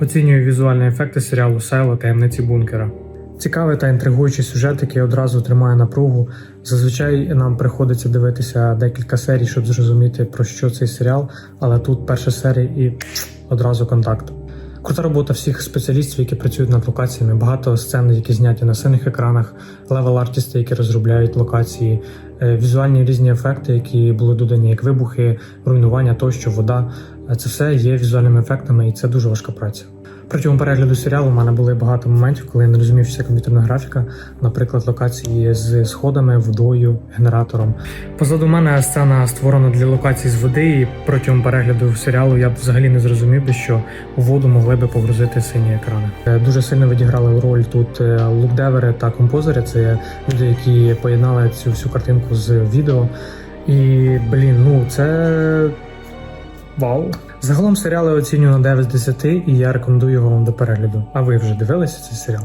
Оцінюю візуальні ефекти серіалу Сайло таємниці бункера. Цікавий та інтригуючий сюжет, який одразу тримає напругу. Зазвичай нам приходиться дивитися декілька серій, щоб зрозуміти про що цей серіал, але тут перша серія і одразу контакт. Крута робота всіх спеціалістів, які працюють над локаціями. Багато сцен, які зняті на синих екранах, левел-артісти, які розробляють локації, е, візуальні різні ефекти, які були додані, як вибухи, руйнування тощо, вода. Е, Це все є візуальними ефектами, і це дуже важка праця. Протягом перегляду серіалу у мене були багато моментів, коли я не розумів, що це комп'ютерна графіка, наприклад, локації з сходами, водою, генератором. Позаду мене сцена створена для локацій з води, і протягом перегляду серіалу я б взагалі не зрозумів би, що у воду могли би погрузити сині екрани. Е, Дуже сильно відіграли роль тут е, лукдевери та композери. Це люди, які поєднали цю всю картинку з відео. І блін, ну це вау. Загалом серіали оцінюю на 9 з 10, і я рекомендую його вам до перегляду. А ви вже дивилися цей серіал?